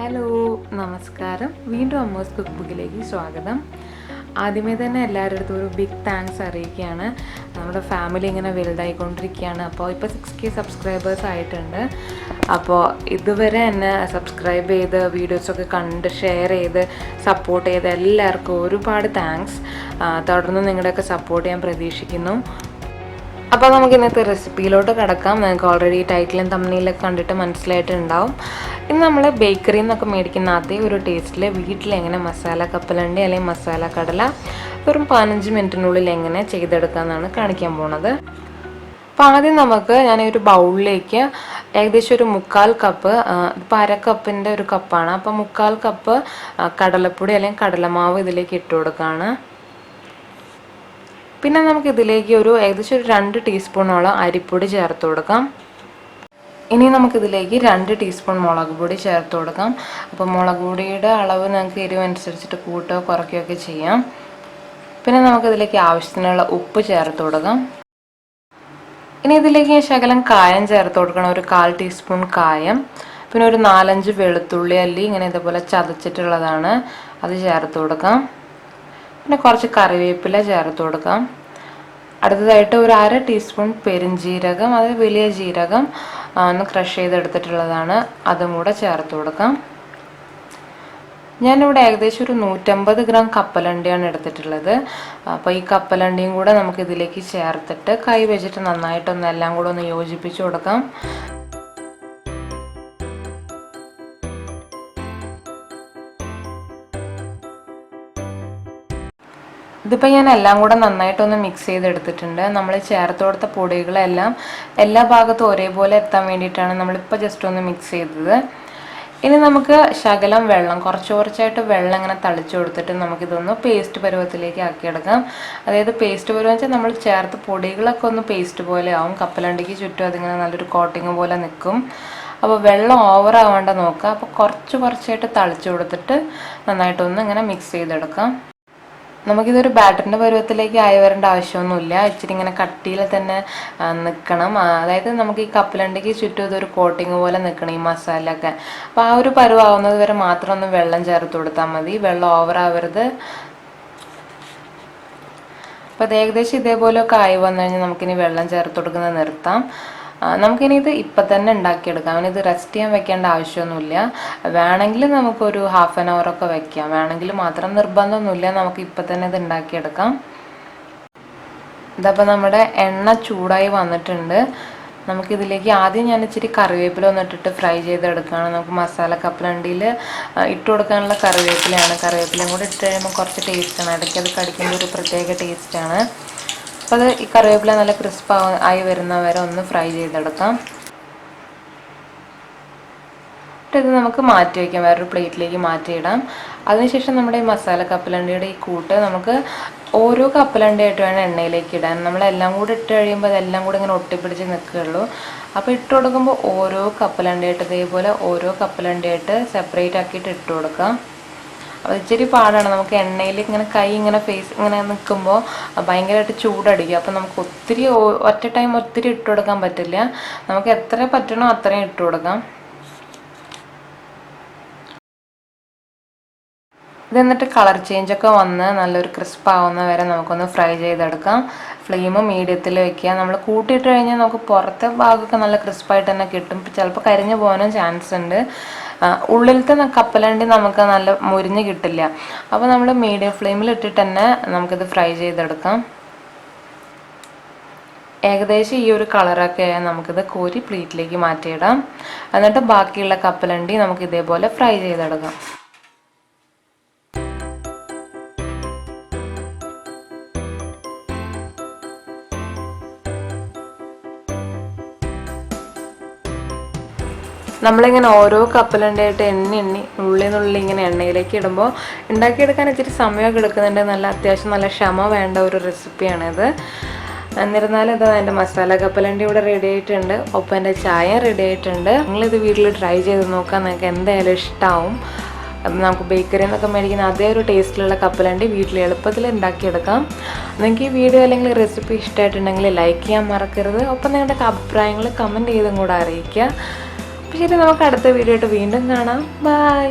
Hello നമസ്കാരം. വീണ്ടും അമ്മോസ് cook ബുക്കിലേക്ക് സ്വാഗതം. ആദ്യമേ തന്നെ എല്ലാവരുടെ അടുത്തും ഒരു ബിഗ് താങ്ക്സ് അറിയിക്കുകയാണ്. നമ്മുടെ ഫാമിലി ഇങ്ങനെ വലുതായിക്കൊണ്ടിരിക്കുകയാണ്. അപ്പോൾ ഇപ്പോൾ സിക്സ് കെ സബ്സ്ക്രൈബേഴ്സ് ആയിട്ടുണ്ട്. അപ്പോൾ ഇതുവരെ എന്നെ സബ്സ്ക്രൈബ് ചെയ്ത് വീഡിയോസൊക്കെ കണ്ട് ഷെയർ ചെയ്ത് സപ്പോർട്ട് ചെയ്ത് എല്ലാവർക്കും ഒരുപാട് താങ്ക്സ് തുടർന്ന് നിങ്ങളുടെയൊക്കെ സപ്പോർട്ട് ഞാൻ പ്രതീക്ഷിക്കുന്നു. അപ്പോൾ നമുക്ക് ഇന്നത്തെ റെസിപ്പിയിലോട്ട് കിടക്കാം. നിങ്ങൾക്ക് ഓൾറെഡി ടൈറ്റിലും തമ്മിലൊക്കെ കണ്ടിട്ട് മനസ്സിലായിട്ടുണ്ടാവും. ഇന്ന് നമ്മൾ ബേക്കറിയിൽ നിന്നൊക്കെ മേടിക്കുന്ന അതേ ഒരു ടേസ്റ്റിൽ വീട്ടിൽ എങ്ങനെ മസാല കപ്പലണ്ടി അല്ലെങ്കിൽ മസാല കടല വെറും പതിനഞ്ച് മിനിറ്റിനുള്ളിൽ എങ്ങനെ ചെയ്തെടുക്കാമെന്നാണ് കാണിക്കാൻ പോണത്. അപ്പോൾ ആദ്യം നമുക്ക് ഞാൻ ഒരു ബൗളിലേക്ക് ഏകദേശം ഒരു മുക്കാൽ കപ്പ് ഇപ്പോൾ അരക്കപ്പിന്റെ ഒരു കപ്പാണ് അപ്പോൾ മുക്കാൽ കപ്പ് കടലപ്പൊടി അല്ലെങ്കിൽ കടലമാവ് ഇതിലേക്ക് ഇട്ട് കൊടുക്കുകയാണ് പിന്നെ നമുക്ക് ഇതിലേക്ക് ഒരു ഏകദേശം ഒരു രണ്ട് ടീസ്പൂണോളം അരിപ്പൊടി ചേർത്ത് കൊടുക്കാം. ഇനി നമുക്കിതിലേക്ക് രണ്ട് ടീസ്പൂൺ മുളക് പൊടി ചേർത്ത് കൊടുക്കാം. അപ്പോൾ മുളക് പൊടിയുടെ അളവ് നമുക്ക് എരിവ് അനുസരിച്ചിട്ട് കൂട്ടുകയോ കുറയ്ക്കുകയോ ഒക്കെ ചെയ്യാം. പിന്നെ നമുക്കിതിലേക്ക് ആവശ്യത്തിനുള്ള ഉപ്പ് ചേർത്ത് കൊടുക്കാം. ഇനി ഇതിലേക്ക് ശകലം കായം ചേർത്ത് കൊടുക്കണം. ഒരു കാൽ ടീസ്പൂൺ കായം. പിന്നെ ഒരു നാലഞ്ച് വെളുത്തുള്ളി അല്ലി ഇങ്ങനെ ഇതുപോലെ ചതച്ചിട്ടുള്ളതാണ്. അത് ചേർത്ത് കൊടുക്കാം. പിന്നെ കുറച്ച് കറിവേപ്പില ചേർത്ത് കൊടുക്കാം. അടുത്തതായിട്ട് ഒരു അര ടീസ്പൂൺ പെരുംജീരകം അത് വലിയ ജീരകം ഒന്ന് ക്രഷ് ചെയ്തെടുത്തിട്ടുള്ളതാണ്. അതും കൂടെ ചേർത്ത് കൊടുക്കാം. ഞാനിവിടെ ഏകദേശം ഒരു നൂറ്റമ്പത് ഗ്രാം കപ്പലണ്ടിയാണ് എടുത്തിട്ടുള്ളത്. അപ്പോൾ ഈ കപ്പലണ്ടിയും കൂടെ നമുക്ക് ഇതിലേക്ക് ചേർത്തിട്ട് കൈ വെച്ചിട്ട് നന്നായിട്ടൊന്ന് എല്ലാം കൂടെ ഒന്ന് യോജിപ്പിച്ച് കൊടുക്കാം. ഇതിപ്പോൾ ഞാൻ എല്ലാം കൂടെ നന്നായിട്ടൊന്ന് മിക്സ് ചെയ്തെടുത്തിട്ടുണ്ട്. നമ്മൾ ചേർത്ത് കൊടുത്ത പൊടികളെല്ലാം എല്ലാ ഭാഗത്തും ഒരേപോലെ എത്താൻ വേണ്ടിയിട്ടാണ് നമ്മളിപ്പോൾ ജസ്റ്റ് ഒന്ന് മിക്സ് ചെയ്തത്. ഇനി നമുക്ക് ശകലം വെള്ളം കുറച്ച് കുറച്ചായിട്ട് വെള്ളം ഇങ്ങനെ തളിച്ചു കൊടുത്തിട്ട് നമുക്കിതൊന്ന് പേസ്റ്റ് പരുവത്തിലേക്ക് ആക്കിയെടുക്കാം. അതായത് പേസ്റ്റ് പരുവം വെച്ചാൽ നമ്മൾ ചേർത്ത് പൊടികളൊക്കെ ഒന്ന് പേസ്റ്റ് പോലെ ആവും. കപ്പലണ്ടിക്ക് ചുറ്റും അതിങ്ങനെ നല്ലൊരു കോട്ടിങ് പോലെ നിൽക്കും അപ്പോൾ വെള്ളം ഓവർ ആവാണ്ട് നോക്കുക അപ്പോൾ കുറച്ച് കുറച്ചായിട്ട് തളിച്ചു കൊടുത്തിട്ട് നന്നായിട്ടൊന്ന് ഇങ്ങനെ മിക്സ് ചെയ്തെടുക്കാം. നമുക്കിതൊരു ബാറ്ററിന്റെ പരുവത്തിലേക്ക് ആയി വരേണ്ട ആവശ്യമൊന്നുമില്ല. ഇച്ചിരി ഇങ്ങനെ കട്ടിയിൽ തന്നെ നിൽക്കണം അതായത് നമുക്ക് ഈ കപ്പലണ്ടിക്ക് ചുറ്റും ഇതൊരു കോട്ടിങ് പോലെ നിൽക്കണം ഈ മസാല ഒക്കെ അപ്പോൾ ആ ഒരു പരുവാവുന്നത് വരെ മാത്രം ഒന്ന് വെള്ളം ചേർത്ത് കൊടുത്താൽ മതി. വെള്ളം ഓവറാവരുത് അപ്പോൾ അത് ഏകദേശം ഇതേപോലെയൊക്കെ ആയി വന്നു കഴിഞ്ഞാൽ നമുക്കിനി വെള്ളം ചേർത്ത് കൊടുക്കുന്നത് നിർത്താം. നമുക്കിനി ഇത് ഇപ്പം തന്നെ ഉണ്ടാക്കിയെടുക്കാം. അവനിത് റെസ്റ്റ് ചെയ്യാൻ വെക്കേണ്ട ആവശ്യമൊന്നുമില്ല. വേണമെങ്കിൽ നമുക്കൊരു ഹാഫ് ആൻ അവർ ഒക്കെ വെക്കാം. വേണമെങ്കിൽ മാത്രം നിർബന്ധമൊന്നുമില്ല. നമുക്ക് ഇപ്പം തന്നെ ഇത് ഉണ്ടാക്കിയെടുക്കാം. ഇതപ്പോൾ നമ്മുടെ എണ്ണ ചൂടായി വന്നിട്ടുണ്ട്. നമുക്കിതിലേക്ക് ആദ്യം ഞാൻ ഇച്ചിരി കറിവേപ്പില ഒന്ന് ഇട്ടിട്ട് ഫ്രൈ ചെയ്തെടുക്കുകയാണ്. നമുക്ക് മസാല കപ്പലണ്ടിയിൽ ഇട്ട് കൊടുക്കാനുള്ള കറിവേപ്പിലയാണ്. കറിവേപ്പിലയും കൂടി ഇട്ട് കഴിയുമ്പോൾ കുറച്ച് ടേസ്റ്റാണ് ഇടയ്ക്ക് അത് കടിക്കുമ്പോൾ ഒരു പ്രത്യേക ടേസ്റ്റാണ് അപ്പോൾ അത് ഈ കറിവേപ്പില നല്ല ക്രിസ്പ് ആയി വരുന്ന വരെ ഒന്ന് ഫ്രൈ ചെയ്തെടുക്കാം. ഇത് നമുക്ക് മാറ്റി വയ്ക്കാം വേറൊരു പ്ലേറ്റിലേക്ക് മാറ്റിയിടാം. അതിനുശേഷം നമ്മുടെ ഈ മസാല കപ്പലണ്ടിയുടെ ഈ കൂട്ട് നമുക്ക് ഓരോ കപ്പലണ്ടിയായിട്ട് വേണം എണ്ണയിലേക്ക് ഇടാൻ. നമ്മളെല്ലാം കൂടി ഇട്ട് കഴിയുമ്പോൾ അതെല്ലാം കൂടി ഇങ്ങനെ ഒട്ടിപ്പിടിച്ച് നിൽക്കുകയുള്ളൂ. അപ്പോൾ ഇട്ട് കൊടുക്കുമ്പോൾ ഓരോ കപ്പലണ്ടിയായിട്ട് ഇതേപോലെ ഓരോ കപ്പലണ്ടിയായിട്ട് സെപ്പറേറ്റ് ആക്കിയിട്ട് ഇട്ട് കൊടുക്കാം. അപ്പോൾ ഇച്ചിരി പാടാണ്. നമുക്ക് എണ്ണയിൽ ഇങ്ങനെ കൈ ഇങ്ങനെ ഫേസ് ഇങ്ങനെ നിൽക്കുമ്പോൾ ഭയങ്കരമായിട്ട് ചൂടടിക്കും. അപ്പോൾ നമുക്ക് ഒത്തിരി ഒറ്റ ടൈം ഒത്തിരി ഇട്ട് കൊടുക്കാൻ പറ്റില്ല. നമുക്ക് എത്ര പറ്റണോ അത്രയും ഇട്ട് കൊടുക്കാം ഇത് എന്നിട്ട് കളർ ചേഞ്ച് ഒക്കെ വന്ന് നല്ലൊരു ക്രിസ്പ് ആവുന്ന വരെ നമുക്കൊന്ന് ഫ്രൈ ചെയ്തെടുക്കാം. ഫ്ലെയിം മീഡിയത്തിൽ വെക്കുക. നമ്മൾ കൂട്ടിയിട്ട് കഴിഞ്ഞാൽ നമുക്ക് പുറത്തെ ഭാഗമൊക്കെ നല്ല ക്രിസ്പായിട്ട് തന്നെ കിട്ടും. ചിലപ്പോൾ കരിഞ്ഞു പോകാനും ചാൻസ് ഉണ്ട്. ഉള്ളിലത്തെ കപ്പലണ്ടി നമുക്ക് നല്ല മുരിഞ്ഞ് കിട്ടില്ല. അപ്പോൾ നമ്മൾ മീഡിയം ഫ്ലെയിമിൽ ഇട്ടിട്ട് തന്നെ നമുക്കിത് ഫ്രൈ ചെയ്തെടുക്കാം. ഏകദേശം ഈ ഒരു കളറൊക്കെ ആയാൽ നമുക്കിത് കോരി പ്ലേറ്റിലേക്ക് മാറ്റിയിടാം. എന്നിട്ട് ബാക്കിയുള്ള കപ്പലണ്ടി നമുക്ക് ഇതേപോലെ ഫ്രൈ ചെയ്തെടുക്കാം. നമ്മളിങ്ങനെ ഓരോ കപ്പലുണ്ടായിട്ട് എണ്ണി എണ്ണി ഉള്ളി നുള്ളി ഇങ്ങനെ എണ്ണയിലേക്ക് ഇടുമ്പോൾ ഉണ്ടാക്കിയെടുക്കാൻ ഇച്ചിരി സമയമൊക്കെ എടുക്കുന്നുണ്ട്. നല്ല അത്യാവശ്യം നല്ല ക്ഷമ വേണ്ട ഒരു റെസിപ്പിയാണിത്. എന്നിരുന്നാലും ഇത് എന്റെ മസാല കപ്പലണ്ടി ഇവിടെ റെഡി ആയിട്ടുണ്ട്. ഒപ്പം എന്റെ ചായ റെഡി ആയിട്ടുണ്ട്. നിങ്ങളിത് വീട്ടിൽ ട്രൈ ചെയ്ത് നോക്കാൻ നിങ്ങൾക്ക് എന്തായാലും ഇഷ്ടമാവും നമുക്ക് ബേക്കറിയിൽ നിന്നൊക്കെ മേടിക്കുന്ന അതേ ഒരു ടേസ്റ്റിലുള്ള കപ്പലണ്ടി വീട്ടിൽ എളുപ്പത്തിൽ ഉണ്ടാക്കിയെടുക്കാം. നിങ്ങൾക്ക് ഈ വീഡിയോ അല്ലെങ്കിൽ റെസിപ്പി ഇഷ്ടമായിട്ടുണ്ടെങ്കിൽ ലൈക്ക് ചെയ്യാൻ മറക്കരുത്. ഒപ്പം നിങ്ങളുടെ അഭിപ്രായങ്ങൾ കമന്റ് ചെയ്തും കൂടെ അറിയിക്കുക. ശരി നമുക്ക് അടുത്ത വീഡിയോ ആയിട്ട് വീണ്ടും കാണാം. ബൈ